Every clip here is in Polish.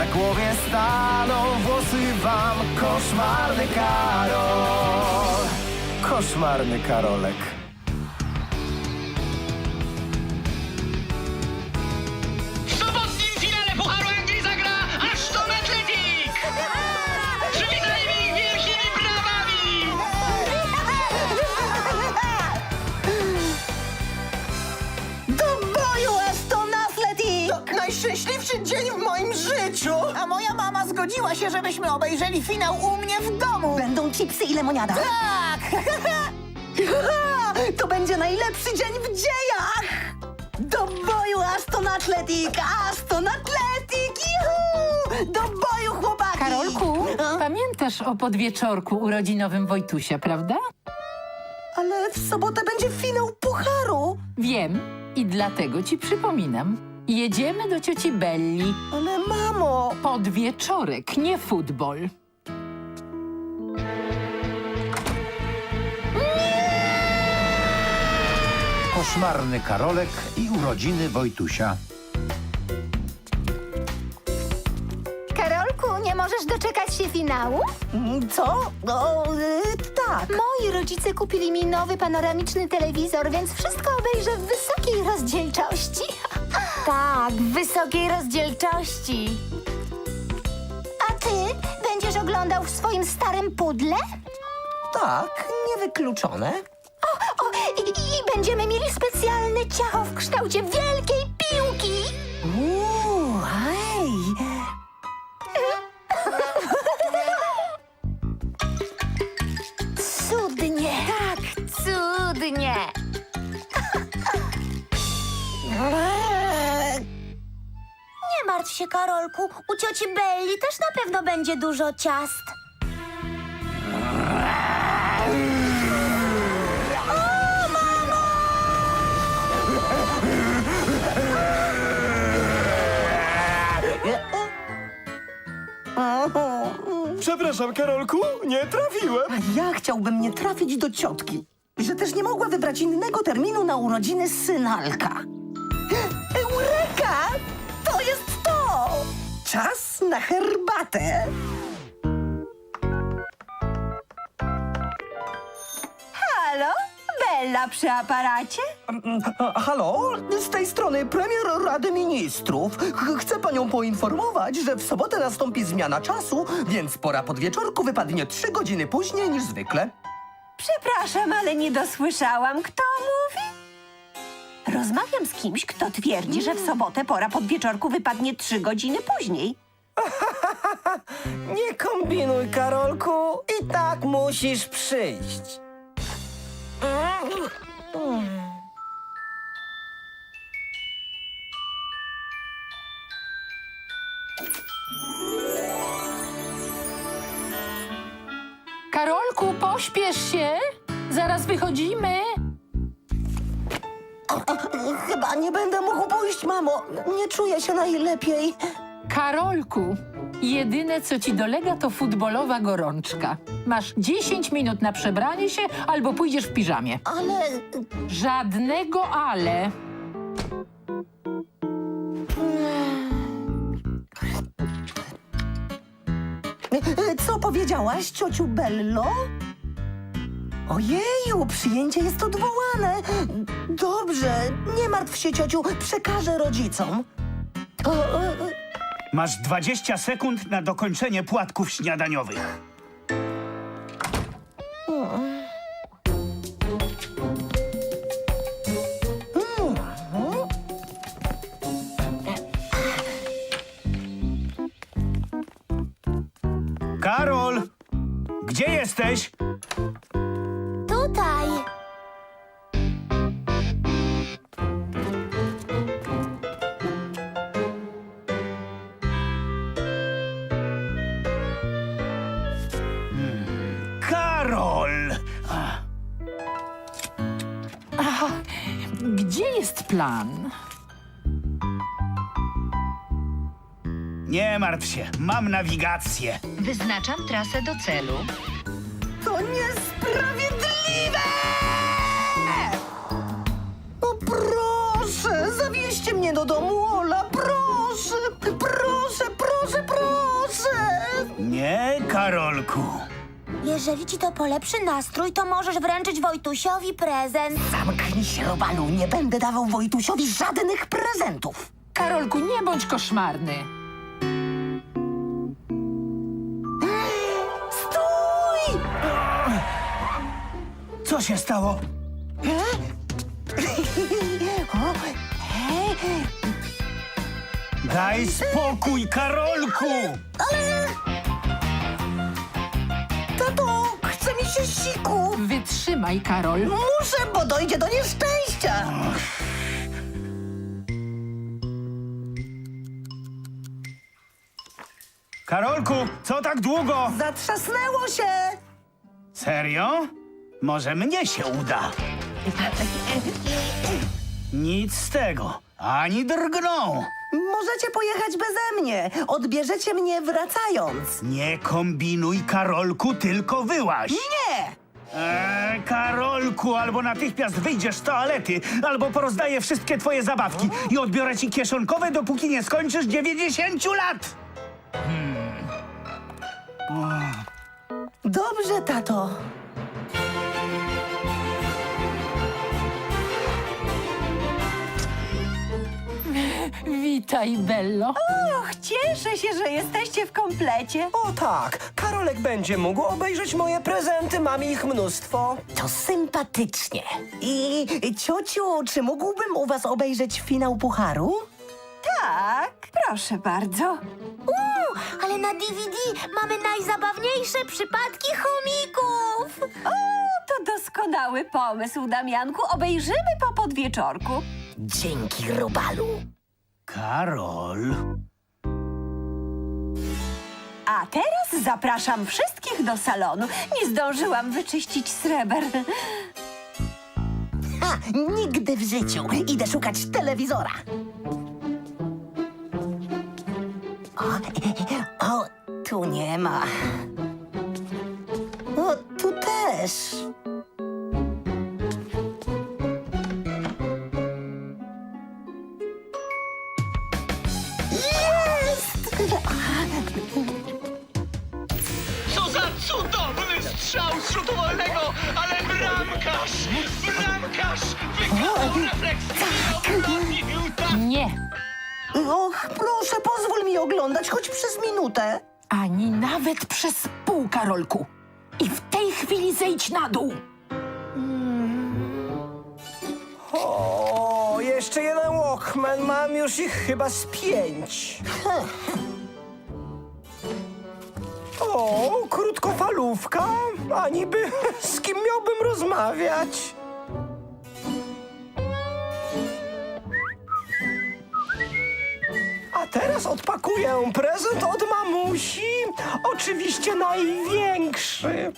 Na głowie staną włosy wam Koszmarny Karol Koszmarny Karolek W sobotnim finale Pucharu Anglii zagra Ashton Athletic! Przywitajmy ich wielkimi brawami! Do boju, Aston Athletic! To najszczęśliwszy dzień w moim życiu! A moja mama zgodziła się, żebyśmy obejrzeli finał u mnie w domu. Będą chipsy i lemoniada. Tak! to będzie najlepszy dzień w dziejach! Do boju, Aston Athletic! Aston Athletic! Juhu! Do boju, chłopaki! Karolku, A? pamiętasz o podwieczorku urodzinowym Wojtusia, prawda? Ale w sobotę będzie finał pucharu! Wiem i dlatego ci przypominam. Jedziemy do cioci Belli. Ale mamo! Podwieczorek, nie futbol. Koszmarny Karolek i urodziny Wojtusia. Karolku, nie możesz doczekać się finału? Co? O, y, tak. Moi rodzice kupili mi nowy panoramiczny telewizor, więc wszystko obejrzę w wysokiej rozdzielczości. Tak, w wysokiej rozdzielczości. A ty będziesz oglądał w swoim starym pudle? Tak, niewykluczone. O, o i, i będziemy mieli specjalne ciacho w kształcie wielkiej się, Karolku. U cioci Belli też na pewno będzie dużo ciast. Przepraszam Karolku, nie trafiłem A ja chciałbym nie trafić do ciotki, że też nie mogła wybrać innego terminu na urodziny synalka. Czas na herbatę. Halo? Bella przy aparacie? A, halo? Z tej strony premier Rady Ministrów. Ch chcę panią poinformować, że w sobotę nastąpi zmiana czasu, więc pora podwieczorku wypadnie trzy godziny później niż zwykle. Przepraszam, ale nie dosłyszałam. Kto? Rozmawiam z kimś, kto twierdzi, że w sobotę pora podwieczorku wypadnie trzy godziny później. Nie kombinuj, Karolku. I tak musisz przyjść. Karolku, pośpiesz się! Zaraz wychodzimy. Chyba nie będę mógł pójść, mamo. Nie czuję się najlepiej. Karolku, jedyne co ci dolega to futbolowa gorączka. Masz 10 minut na przebranie się albo pójdziesz w piżamie. Ale Żadnego ale. co powiedziałaś, ciociu Bello? Ojeju, przyjęcie jest odwołane. Dobrze, nie martw się, ciociu, przekażę rodzicom. O, e, e, Masz 20 sekund na dokończenie płatków śniadaniowych. Karol! Gdzie jesteś? Plan. Nie martw się, mam nawigację. Wyznaczam trasę do celu. To niesprawiedliwe! No proszę, zawieźcie mnie do domu, Ola, proszę, proszę, proszę, proszę! Nie, Karolku. Jeżeli ci to polepszy nastrój, to możesz wręczyć Wojtusiowi prezent. Zamknij się, Robalu, nie będę dawał Wojtusiowi żadnych prezentów. Karolku, nie bądź koszmarny. Stój! Co się stało? Daj spokój, Karolku! tato, się siku. Wytrzymaj, Karol. Muszę, bo dojdzie do nieszczęścia. Karolku, co tak długo? Zatrzasnęło się. Serio? Może mnie się uda. Nic z tego. Ani drgną. Możecie pojechać beze mnie. Odbierzecie mnie wracając. Nie kombinuj, Karolku, tylko wyłaź. Nie! Eee, Karolku, albo natychmiast wyjdziesz z toalety, albo porozdaję wszystkie twoje zabawki i odbiorę ci kieszonkowe, dopóki nie skończysz 90 lat! Dobrze, tato. Witaj, Bello. Och, cieszę się, że jesteście w komplecie. O tak, Karolek będzie mógł obejrzeć moje prezenty, mam ich mnóstwo. To sympatycznie. I ciociu, czy mógłbym u was obejrzeć finał Pucharu? Tak, proszę bardzo. Uuu, ale na DVD mamy najzabawniejsze przypadki chomików. O, to doskonały pomysł, Damianku. Obejrzymy po podwieczorku. Dzięki, Robalu. Karol. A teraz zapraszam wszystkich do salonu. Nie zdążyłam wyczyścić sreber. Ha, nigdy w życiu. Idę szukać telewizora. O, o tu nie ma. O, tu też. Nie, Och, proszę, pozwól mi oglądać choć przez minutę. ani nawet przez pół, Karolku. I w tej chwili zejdź na dół. O, jeszcze jeden Walkman, mam już ich chyba z pięć. O, krótkofalówka, a niby z kim miałbym rozmawiać? A teraz odpakuję prezent od mamusi. Oczywiście największy.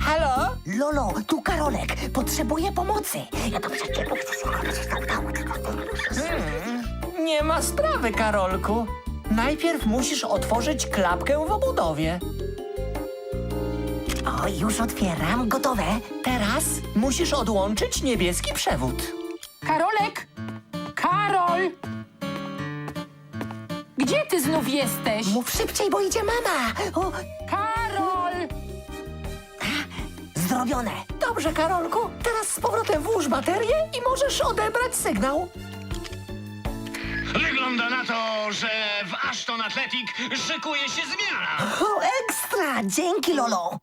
Halo? Lolo, tu Karolek. Potrzebuję pomocy. Ja to Nie ma sprawy, Karolku. Najpierw musisz otworzyć klapkę w obudowie. O, już otwieram. Gotowe. Teraz musisz odłączyć niebieski przewód. Karolek! Karol! Gdzie ty znów jesteś? Mów szybciej, bo idzie mama. O, Karol! zrobione. Dobrze, Karolku. Teraz z powrotem włóż baterię i możesz odebrać sygnał. Wygląda na to, że w Ashton Athletic szykuje się zmiana. O, ekstra. Dzięki, Lolo.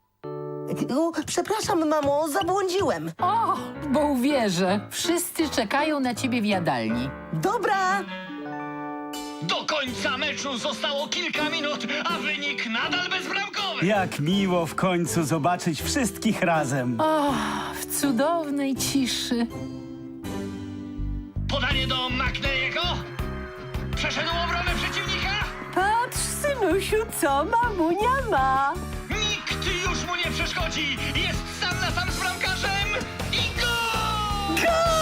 O, przepraszam, mamo, zabłądziłem. O, bo uwierzę. Wszyscy czekają na ciebie w jadalni. Dobra. Do końca meczu zostało kilka minut, a wynik nadal bezbramkowy. Jak miło w końcu zobaczyć wszystkich razem. O, w cudownej ciszy. Podanie do McNeego. Przeszedł obronę przeciwnika. Patrz, synu, tatusiu, co mamunia ma? Nikt już mu nie przeszkodzi! Jest sam na sam z bramkarzem i gol! Gol!